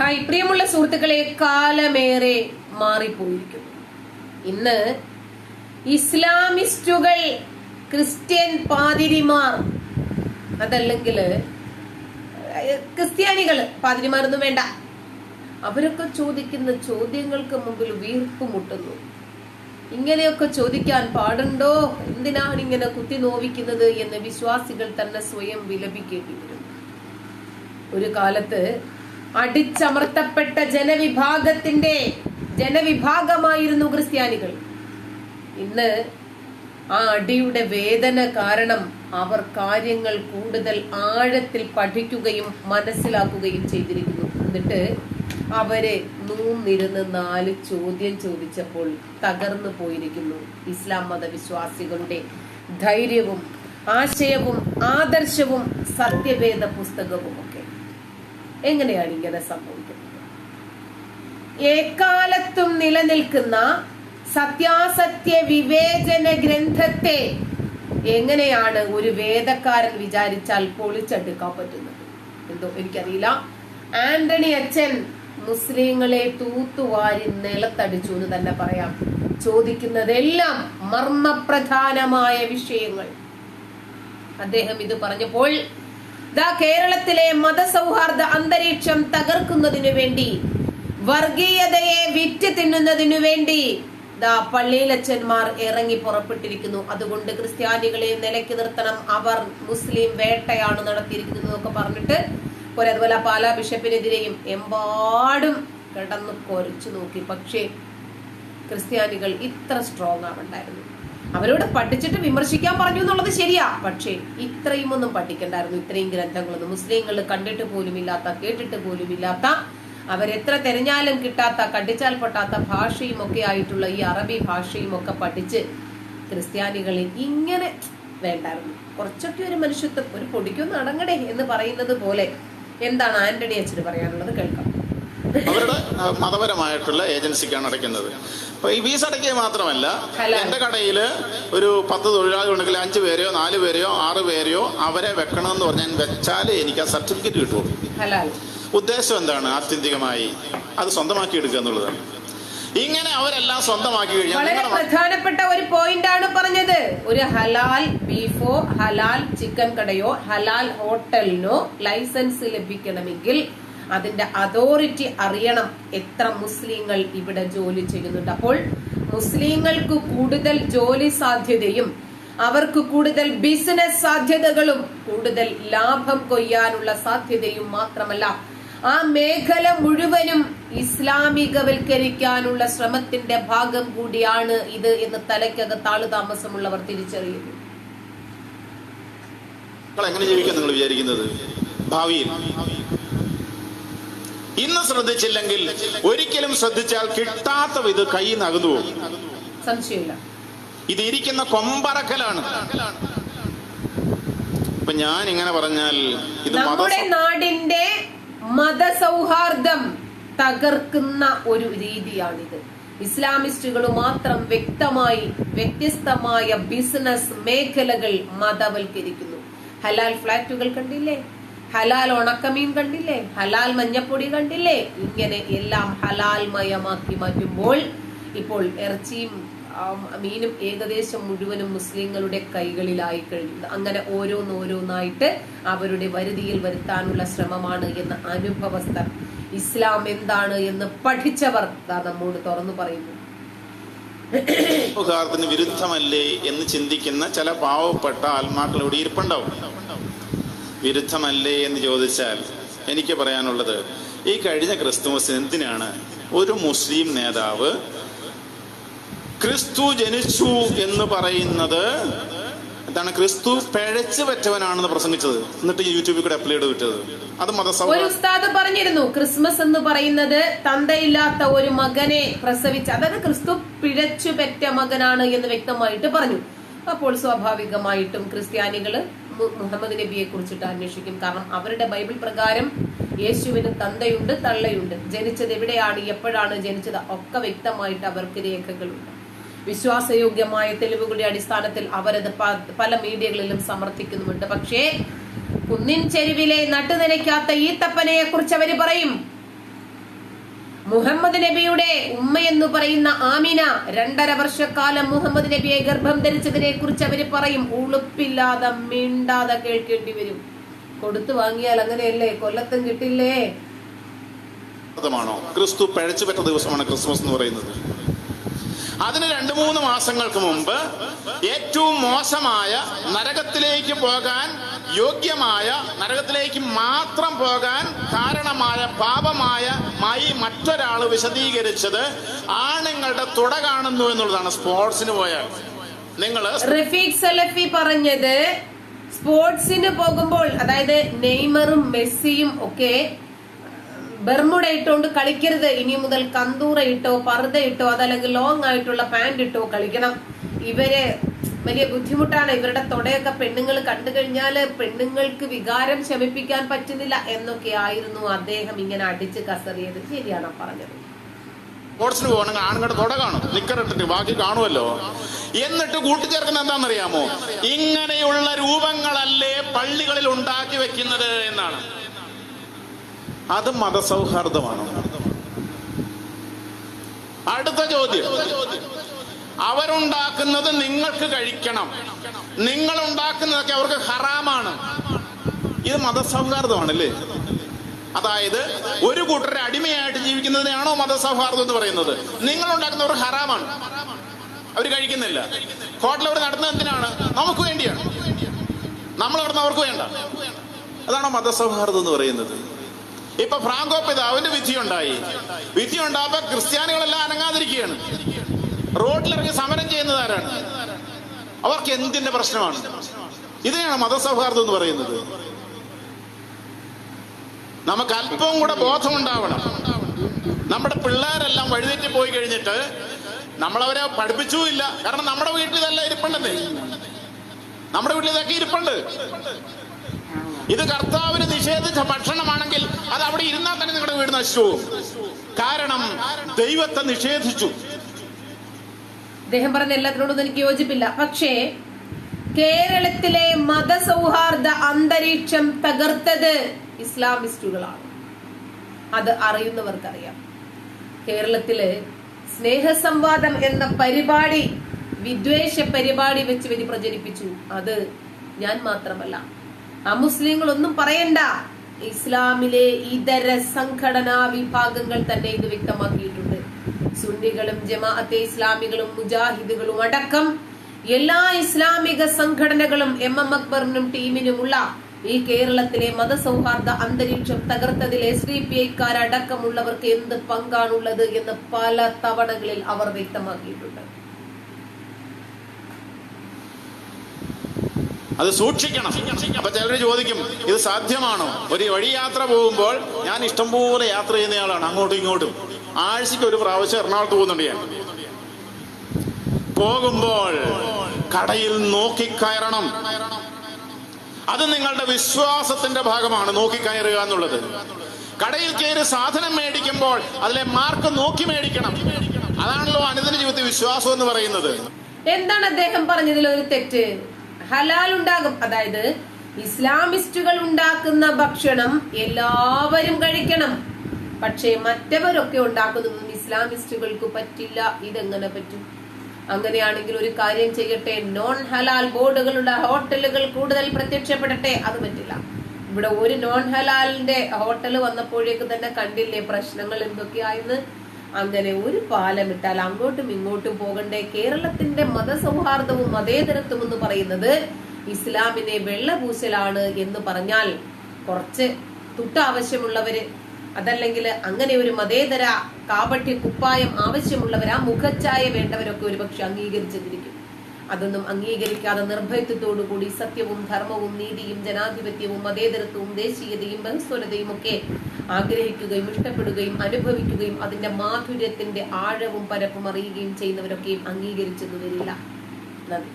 Hi പ്രിയമുള്ള സുഹൃത്തുക്കളെ കാലമേറെ മാറിപ്പോയിരിക്കുന്നു. ഇന്ന് ഇസ്ലാമിസ്റ്റുകൾ ക്രിസ്ത്യൻ പാതിരിമാർ അതല്ലെങ്കിൽ ക്രിസ്ത്യാനികൾ പാതിരിമാരൊന്നും വേണ്ട. അവരൊക്കെ ചോദിക്കുന്ന ചോദ്യങ്ങൾക്ക് മുമ്പിൽ വീർപ്പ് മുട്ടുന്നു. ഇങ്ങനെയൊക്കെ ചോദിക്കാൻ പാടുണ്ടോ? എന്തിനാണ് ഇങ്ങനെ കുത്തി നോവിക്കുന്നത് എന്ന് വിശ്വാസികൾ തന്നെ സ്വയം വിലപിക്കേണ്ടി വരും. ഒരു കാലത്ത് അടിച്ചമർത്തപ്പെട്ട ജനവിഭാഗത്തിന്റെ ജനവിഭാഗമായിരുന്നു ക്രിസ്ത്യാനികൾ. ഇന്ന് ആ അടിയുടെ വേദന കാരണം അവർ കാര്യങ്ങൾ കൂടുതൽ ആഴത്തിൽ പഠിക്കുകയും മനസ്സിലാക്കുകയും ചെയ്തിരിക്കുന്നു. എന്നിട്ട് അവരെ നൂന്നിരുന്ന് നാല് ചോദ്യം ചോദിച്ചപ്പോൾ തകർന്നു പോയിരിക്കുന്നു. ഇസ്ലാം മതവിശ്വാസികളുടെ ധൈര്യവും ആശയവും ആദർശവും സത്യവേദ പുസ്തകവും എങ്ങനെയാണ് ഇങ്ങനെ സംഭവിക്കുന്നത്? എക്കാലത്തും നിലനിൽക്കുന്ന സത്യാസത്യ വിവേചന ഗ്രന്ഥത്തെ എങ്ങനെയാണ് ഒരു വേദക്കാരൻ വിചാരിച്ചാൽ പൊളിച്ചെടുക്കാൻ പറ്റുന്നത്? എന്തോ എനിക്കറിയില്ല. ആന്റണി അച്ഛൻ മുസ്ലിങ്ങളെ തൂത്തുവാരി നിലത്തടിച്ചു എന്ന് തന്നെ പറയാം. ചോദിക്കുന്നതെല്ലാം മർമ്മപ്രധാനമായ വിഷയങ്ങൾ. അദ്ദേഹം ഇത് പറഞ്ഞപ്പോൾ ദാ കേരളത്തിലെ മതസൗഹാർദ്ദ അന്തരീക്ഷം തകർക്കുന്നതിനു വേണ്ടി വർഗീയതയെ വിറ്റ് തിന്നുന്നതിനു വേണ്ടി ദാ പള്ളിയിലച്ചന്മാർ ഇറങ്ങി പുറപ്പെട്ടിരിക്കുന്നു. അതുകൊണ്ട് ക്രിസ്ത്യാനികളെ നിലയ്ക്ക് നിർത്തണം. അവർ മുസ്ലിം വേട്ടയാണ് നടത്തിയിരിക്കുന്നത് എന്നൊക്കെ പറഞ്ഞിട്ട് പോരെ അതുപോലെ പാലാ ബിഷപ്പിനെതിരെയും എമ്പാടും കിടന്ന് കൊരച്ചു നോക്കി. പക്ഷേ ക്രിസ്ത്യാനികൾ ഇത്ര സ്ട്രോങ് ആവണ്ടായിരുന്നു. അവരോട് പഠിച്ചിട്ട് വിമർശിക്കാൻ പറഞ്ഞു എന്നുള്ളത് ശരിയാ. പക്ഷേ ഇത്രയും ഒന്നും പഠിക്കണ്ടായിരുന്നു. ഇത്രയും ഗ്രന്ഥങ്ങളൊന്നും മുസ്ലിങ്ങൾ കണ്ടിട്ട് പോലുമില്ലാത്ത കേട്ടിട്ട് പോലുമില്ലാത്ത അവരെത്ര തെരഞ്ഞാലും കിട്ടാത്ത കടിച്ചാൽ പൊട്ടാത്ത ഭാഷയും ഒക്കെ ആയിട്ടുള്ള ഈ അറബി ഭാഷയും ഒക്കെ പഠിച്ച് ക്രിസ്ത്യാനികളിൽ ഇങ്ങനെ വേണ്ടായിരുന്നു. കുറച്ചൊക്കെ ഒരു മനുഷ്യത്വം ഒരു പൊടിക്കൊന്നും അടങ്ങടേ എന്ന് പറയുന്നത് പോലെ. എന്താണ് ആന്റണി അച്ഛന് പറയാനുള്ളത്? കേൾക്കാം. അവരുടെ മതപരമായിട്ടുള്ള ഏജൻസിക്കാണ് അടയ്ക്കുന്നത്. അപ്പോൾ ഈ ഫീസ് അടയ്ക്കുക മാത്രമല്ല എന്റെ കടയിൽ ഒരു പത്ത് തൊഴിലാളി ഉണ്ടെങ്കിൽ അഞ്ച് പേരെയോ നാല് പേരെയോ ആറ് പേരെയോ അവരെ വെക്കണമെന്ന് പറഞ്ഞാൽ വെച്ചാലേ എനിക്ക് ആ സർട്ടിഫിക്കറ്റ് കിട്ടുള്ളൂ. ഉദ്ദേശം എന്താണ് ആത്യന്തികമായി? അത് സ്വന്തമാക്കി എടുക്കുക എന്നുള്ളതാണ്. ഇങ്ങനെ അവരെല്ലാം സ്വന്തമാക്കി കഴിഞ്ഞാൽ വളരെ പ്രധാനപ്പെട്ട ഒരു പോയിന്റ് ആണ് പറഞ്ഞത്. ഒരു ഹലാൽ ബീഫോ ഹലാൽ ചിക്കൻ കടയോ ഹലാൽ ഹോട്ടലിനോ ലൈസൻസ് ലഭിക്കണമെങ്കിൽ അതിന്റെ അതോറിറ്റി അറിയണം എത്ര മുസ്ലിങ്ങൾ ഇവിടെ ജോലി ചെയ്യുന്നുണ്ട്. അപ്പോൾ മുസ്ലിങ്ങൾക്ക് കൂടുതൽ ജോലി സാധ്യതയും അവർക്ക് കൂടുതൽ ബിസിനസ് സാധ്യതകളും കൂടുതൽ ലാഭം കൊയ്യാനുള്ള സാധ്യതയും മാത്രമല്ല ആ മേഖല മുഴുവനും ഇസ്ലാമികവൽക്കരിക്കാനുള്ള ശ്രമത്തിന്റെ ഭാഗം കൂടിയാണ് ഇത് എന്ന് തലയ്ക്കകത്ത് ആൾ താമസമുള്ളവർ തിരിച്ചറിയുന്നു. എങ്ങനെ ജീവിക്കാൻ നിങ്ങൾ വിചാരിക്കുന്നത്? ഭാവിയിൽ? ഇന്ന് ശ്രദ്ധിച്ചില്ലെങ്കിൽ ഒരിക്കലും ശ്രദ്ധിച്ചാൽ കിട്ടാത്ത ഇത് കൈ നകുന്നു സംശയമില്ല. ഇത് ഇരിക്കുന്ന കൊമ്പറക്കലാണ്. ഇപ്പൊ ഞാൻ ഇങ്ങനെ പറഞ്ഞാൽ ഇത് നമ്മുടെ നാടിന്റെ മതസൗഹാർദ്ദം തകർക്കുന്ന ഒരു രീതിയാണിത്. ഇസ്ലാമിസ്റ്റുകൾ മാത്രം വ്യക്തമായി വ്യത്യസ്തമായ ബിസിനസ് മേഖലകൾ മതവൽക്കരിക്കുന്നു. ഹലാൽ ഫ്ലാറ്റുകൾ കണ്ടില്ലേ? ഹലാൽ ഉണക്കമീൻ കണ്ടില്ലേ? ഹലാൽ മഞ്ഞപ്പൊടി കണ്ടില്ലേ? ഇങ്ങനെ എല്ലാം ഹലാൽമയമാക്കി മാറ്റുമ്പോൾ ഇപ്പോൾ ഇറച്ചിയും മീനും ഏകദേശം മുഴുവനും മുസ്ലിങ്ങളുടെ കൈകളിലായി കഴിഞ്ഞു. അങ്ങനെ ഓരോന്നോരോന്നായിട്ട് അവരുടെ വരുതിയിൽ വരുത്താനുള്ള ശ്രമമാണ് എന്ന അനുഭവസ്ഥ. ഇസ്ലാം എന്താണ് എന്ന് പഠിച്ചവർ നമ്മോട് തുറന്നു പറയുന്നു. വിരുദ്ധമല്ലേ എന്ന് ചിന്തിക്കുന്ന ചില പാവപ്പെട്ട ആത്മാക്കൾ ഇവിടെ ഇരിപ്പുണ്ടാവും. വിരുദ്ധമല്ലേ എന്ന് ചോദിച്ചാൽ എനിക്ക് പറയാനുള്ളത് ഈ കഴിഞ്ഞ ക്രിസ്തുമസ് എന്തിനാണ് ഒരു മുസ്ലിം നേതാവ് ക്രിസ്തു ജനിച്ചു എന്ന് പറയുന്നത്? എന്താണ് ക്രിസ്തു പിഴച്ചു പറ്റവനാണെന്ന് പ്രസംഗിച്ചത്. എന്നിട്ട് യൂട്യൂബിൽ കൂടെ അപ്ലോഡ് വിട്ടത് അത് ഒരു ഉസ്താദ് പറഞ്ഞിരുന്നു ക്രിസ്മസ് എന്ന് പറയുന്നത് തന്തയില്ലാത്ത ഒരു മകനെ പ്രസവിച്ച അതായത് ക്രിസ്തു പിഴച്ചു പെറ്റ മകനാണ് എന്ന് വ്യക്തമായിട്ട് പറഞ്ഞു. അപ്പോൾ സ്വാഭാവികമായിട്ടും ക്രിസ്ത്യാനികൾ മുഹമ്മദ് നബിയെ കുറിച്ചിട്ട് അന്വേഷിക്കും. കാരണം അവരുടെ ബൈബിൾ പ്രകാരം യേശുവിന് തന്തയുണ്ട് തള്ളയുണ്ട്. ജനിച്ചത് എവിടെയാണ് എപ്പോഴാണ് ജനിച്ചത് ഒക്കെ വ്യക്തമായിട്ട് അവർക്ക് രേഖകളുണ്ട്. വിശ്വാസയോഗ്യമായ തെളിവുകളുടെ അടിസ്ഥാനത്തിൽ അവരത് പല മീഡിയകളിലും സമർത്ഥിക്കുന്നുമുണ്ട്. പക്ഷേ കുന്നിൻ ചെരുവിലെ നട്ടുനനയ്ക്കാത്ത ഈത്തപ്പനയെ കുറിച്ച് അവർ പറയും. മുഹമ്മദ് നബിയുടെ ഉമ്മ എന്ന് പറയുന്ന ആമിന രണ്ടര വർഷക്കാലം മുഹമ്മദ് നബിയെ ഗർഭം ധരിച്ചതിനെ കുറിച്ച് അവർ പറയും. ഉളുപ്പില്ലാതെ മിണ്ടാതെ കേൾക്കേണ്ടി വരും. കൊടുത്തു വാങ്ങിയാൽ അങ്ങനെയല്ലേ? കൊല്ലത്തും കിട്ടില്ലേ? ക്രിസ്തു പഴച്ചു പറ്റ ദിവസമാണ് ക്രിസ്മസ് എന്ന് പറയുന്നത്. അതിന് രണ്ടു മൂന്ന് മാസങ്ങൾക്ക് മുമ്പ് ഏറ്റവും മോശമായ നരകത്തിലേക്ക് പോകാൻ യോഗ്യമായ നരകത്തിലേക്ക് മാത്രം പോകാൻ കാരണമായ പാപമായ മായി മറ്റൊരാൾ വിശദീകരിച്ചത് ആണുങ്ങളുടെ തുട കാണുന്നു എന്നുള്ളതാണ്. സ്പോർട്സിന് പോയാൽ. നിങ്ങൾ റഫീഖ് സലഫി പറഞ്ഞത് സ്പോർട്സിന് പോകുമ്പോൾ അതായത് നെയ്മറും മെസ്സിയും ഒക്കെ ബെർമുട ഇട്ടുകൊണ്ട് കളിക്കരുത്. ഇനി മുതൽ കന്തൂറ ഇട്ടോ പർദ്ദ ഇട്ടോ അതല്ലെങ്കിൽ ലോങ് ആയിട്ടുള്ള പാന്റ് ഇട്ടോ കളിക്കണം. ഇവർ വലിയ ബുദ്ധിമുട്ടാണ്. ഇവരുടെ തൊടയൊക്കെ പെണ്ണുങ്ങൾ കണ്ടു കഴിഞ്ഞാൽ പെണ്ണുങ്ങൾക്ക് വികാരം ശമിപ്പിക്കാൻ പറ്റുന്നില്ല എന്നൊക്കെ ആയിരുന്നു അദ്ദേഹം ഇങ്ങനെ അടിച്ച് കസറിയത്. ശരിയാണോ പറഞ്ഞത്. ആണുങ്ങളുടെ ബാക്കി എന്നിട്ട് കൂട്ടിച്ചേർക്കുന്ന എന്താണെന്നറിയാമോ? ഇങ്ങനെയുള്ള രൂപങ്ങളല്ലേ പള്ളികളിൽ ഉണ്ടാക്കി വെക്കുന്നത് എന്നാണ്. അത് മതസൗഹാർദ്ദമാണ് അടുത്ത ചോദ്യം. അവരുണ്ടാക്കുന്നത് നിങ്ങൾക്ക് കഴിക്കണം. നിങ്ങൾ ഉണ്ടാക്കുന്നതൊക്കെ അവർക്ക് ഹറാമാണ്. ഇത് മതസൗഹാർദ്ദമാണല്ലേ? അതായത് ഒരു കൂട്ടരെ അടിമയായിട്ട് ജീവിക്കുന്നതിനെയാണോ മതസൗഹാർദ്ദം എന്ന് പറയുന്നത്? നിങ്ങൾ ഉണ്ടാക്കുന്നവർ ഹറാമാണ്. അവർ കഴിക്കുന്നില്ല. ഹോട്ടൽ നടത്തുന്നത് എന്തിനാണ്? നമുക്ക് വേണ്ടിയാണ്. നമ്മൾ കിടന്ന് അവർക്ക് വേണ്ട. അതാണോ മതസൗഹാർദ്ദം എന്ന് പറയുന്നത്? ഇപ്പൊ ഫ്രാങ്കോ പിതാവിന്റെ വിധിയുണ്ടായി. വിധിയുണ്ടാവുമ്പോ ക്രിസ്ത്യാനികളെല്ലാം അനങ്ങാതിരിക്കുകയാണ്. റോഡിലിറങ്ങി സമരം ചെയ്യുന്നത് ആരാണ് അവർക്ക് എന്തിന്റെ പ്രശ്നമാണ്? ഇതിനെയാണ് മതസൗഹാർദ്ദം എന്ന് പറയുന്നത്. നമുക്ക് അല്പവും കൂടെ ബോധമുണ്ടാവണം. നമ്മുടെ പിള്ളേരെല്ലാം വഴിതെറ്റി പോയി കഴിഞ്ഞിട്ട് നമ്മളവരെ പഠിപ്പിച്ചുമില്ല. കാരണം നമ്മുടെ വീട്ടിൽ ഇതെല്ലാം ഇരിപ്പുണ്ടല്ലേ? നമ്മുടെ വീട്ടിൽ ഇതൊക്കെ ഇരിപ്പുണ്ട്. ഇത് കർത്താവിന് നിഷേധിച്ച ഭക്ഷണമാണെങ്കിൽ അത് അവിടെ ഇരുന്നാൽ തന്നെ നിങ്ങളുടെ വീട് നശിച്ചു കാരണം ദൈവത്തെ നിഷേധിച്ചു. അദ്ദേഹം പറഞ്ഞ എല്ലാത്തിനോടൊന്നും എനിക്ക് യോജിപ്പില്ല. പക്ഷേ കേരളത്തിലെ മതസൗഹാർദ്ദ അന്തരീക്ഷം തകർത്തത് ഇസ്ലാമിസ്റ്റുകളാണ്. അത് അറിയുന്നവർക്കറിയാം. കേരളത്തിൽ സ്നേഹസംവാദം എന്ന പരിപാടി വിദ്വേഷ പരിപാടി വെച്ച് വരി പ്രചരിപ്പിച്ചു. അത് ഞാൻ മാത്രമല്ല. അമുസ്ലിങ്ങളൊന്നും പറയണ്ട. ഇസ്ലാമിലെ ഇതര സംഘടനാ വിഭാഗങ്ങൾ തന്നെ ഇത് വ്യക്തമാക്കിയിട്ടുണ്ട്. സുന്നികളും ജമാഅത്തെ ഇസ്ലാമികളും മുജാഹിദുകളും അടക്കം എല്ലാ ഇസ്ലാമിക സംഘടനകളും എം എം അക്ബറിനും ടീമിനുമുള്ള ഈ കേരളത്തിലെ മതസൗഹാർദ്ദ അന്തരീക്ഷം തകർത്തതിൽ എസ് ഡി പി ഐക്കാരടക്കമുള്ളവർക്ക് എന്ത് പങ്കാണുള്ളത് എന്ന് പല തവണകളിൽ അവർ വ്യക്തമാക്കിയിട്ടുണ്ട്. അത് സൂക്ഷിക്കണം. അപ്പൊ ചിലർ ചോദിക്കും ഇത് സാധ്യമാണോ? ഒരു വഴി യാത്ര പോകുമ്പോൾ ഞാൻ ഇഷ്ടംപോലെ യാത്ര ചെയ്യുന്നയാളാണ് അങ്ങോട്ടും ഇങ്ങോട്ടും. ആഴ്ചക്ക് ഒരു പ്രാവശ്യം എറണാകുളത്ത് പോകുന്നുണ്ട് ഞാൻ. പോകുമ്പോൾ കടയിൽ നോക്കിക്കയറണം. അത് നിങ്ങളുടെ വിശ്വാസത്തിന്റെ ഭാഗമാണ് നോക്കിക്കയറുക എന്നുള്ളത്. കടയിൽ കയറി സാധനം മേടിക്കുമ്പോൾ അതിലെ മാർക്ക് നോക്കി മേടിക്കണം. അതാണല്ലോ അനുദിന ജീവിതത്തിൽ വിശ്വാസം എന്ന് പറയുന്നത്. എന്താണ് അദ്ദേഹം പറഞ്ഞതിൽ ഒരു തെറ്റ്? ഹലാൽ ഉണ്ടാകും. അതായത് ഇസ്ലാമിസ്റ്റുകൾ ഉണ്ടാക്കുന്ന ഭക്ഷണം എല്ലാവരും കഴിക്കണം. പക്ഷേ മറ്റവരൊക്കെ ഉണ്ടാക്കുന്നതൊന്നും ഇസ്ലാമിസ്റ്റുകൾക്ക് പറ്റില്ല. ഇതെങ്ങനെ പറ്റും? അങ്ങനെയാണെങ്കിൽ ഒരു കാര്യം ചെയ്യട്ടെ. നോൺ ഹലാൽ ബോർഡുകളുടെ ഹോട്ടലുകൾ കൂടുതൽ പ്രത്യക്ഷപ്പെടട്ടെ? അത് പറ്റില്ല. ഇവിടെ ഒരു നോൺ ഹലാലിന്റെ ഹോട്ടൽ വന്നപ്പോഴേക്ക് തന്നെ കണ്ടില്ലേ പ്രശ്നങ്ങൾ എന്തൊക്കെയായെന്ന്? അങ്ങനെ ഒരു പാലം ഇട്ടാൽ അങ്ങോട്ടും ഇങ്ങോട്ടും പോകണ്ടേ? കേരളത്തിന്റെ മതസൗഹാർദ്ദവും മതേതരത്വം എന്ന് പറയുന്നത് ഇസ്ലാമിനെ വെള്ളപൂശലാണ് എന്ന് പറഞ്ഞാൽ കുറച്ച് തുട്ട ആവശ്യമുള്ളവര് അതല്ലെങ്കിൽ അങ്ങനെ ഒരു മതേതര കാപട്യ കുപ്പായം ആവശ്യമുള്ളവർ ആ മുഖച്ഛായ വേണ്ടവരൊക്കെ ഒരുപക്ഷെ അംഗീകരിച്ചെന്നിരിക്കും അതൊന്നും അംഗീകരിക്കാതെ നിർഭയത്വത്തോടു കൂടി സത്യവും ധർമ്മവും നീതിയും ജനാധിപത്യവും മതേതരത്വവും ദേശീയതയും ബഹുസ്വരതയും ഒക്കെ ആഗ്രഹിക്കുകയും ഇഷ്ടപ്പെടുകയും അനുഭവിക്കുകയും അതിന്റെ മാധുര്യത്തിന്റെ ആഴവും പരപ്പും അറിയുകയും ചെയ്യുന്നവരൊക്കെയും അംഗീകരിച്ചെന്ന് വരില്ല നന്ദി.